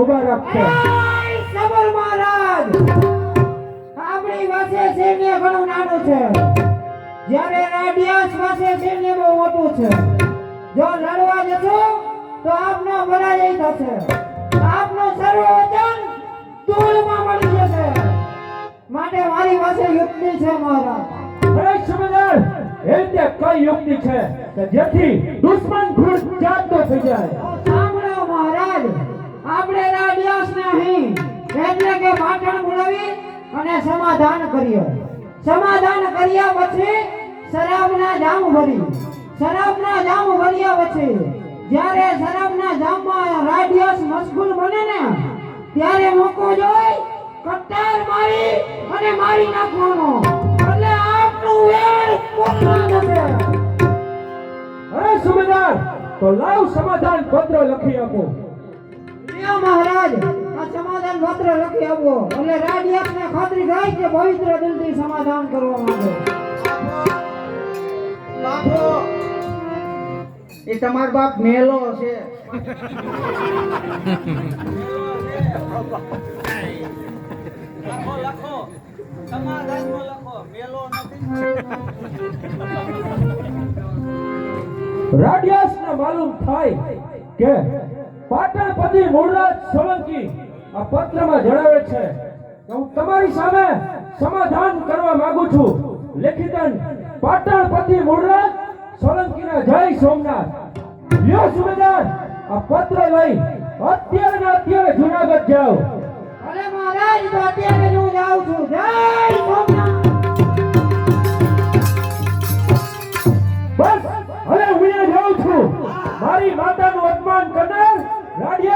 મુબારક છે સબલ મહારાજ. આપણી પાસે સૈન્ય ઘણું નાનું છે. જ્યારે રાડિયાસ પાસે સૈન્ય બહુ મોટું છે. જો લડવા જશો તો આપનો પરાજય થશે. આપનો સર્વ વચન ધૂળમાં મળી જશે. માટે મારી પાસે યુક્તિ છે મહારાજ. અરે સુબેદાર એ તે કઈ યુક્તિ છે કે જેથી દુશ્મન ખુદ જાગતો થઈ જાય? કે પાટણ બોલાવી અને સમાધાન કર્યો. સમાધાન કર્યા પછી શરાબના જામ ભરી શરાબના જામ ભર્યા પછી જ્યારે શરાબના જામમાં રાડિયસ મશગુલ બને ને, ત્યારે મોકો જોઈ કટ્ટાર મારી અને મારી નાખવાનો. એટલે આપનું વેર પૂર્ણ થશે અરે સુબેદાર, તો લાવ સમાધાન પત્ર લખી આપો. મહારાજ આ સમાધાન પત્ર લખી આપો. એટલે રાજ્યને ખાતરી થાય કે પવિત્ર દિલથી સમાધાન કરવા માંગે. એ તમાર બાપ મેલો છે લખો લખો. સમાધાનમાં લખો. મેલો નથી. રાડિયાસને માલુમ થાય કે પાટણપતિ મૂળરાજ સોલંકી આ પત્રમાં જણાવે છે કે હું તમારી સામે સમાધાન કરવા માંગુ છું. લેખિતન પાટણપતિ મૂળરાજ સોલંકીના જય સોમનાથ. યો સુબેદાર આ પત્ર લઈ અત્યારે અત્યારે જુનાગઢ જાઓ. અરે મહારાજ તો અત્યારે હું જાઉં છું. જય સોમનાથ. બસ અરે હું જાઉં છું. મારી માતાનું અપમાન કરનાર Radio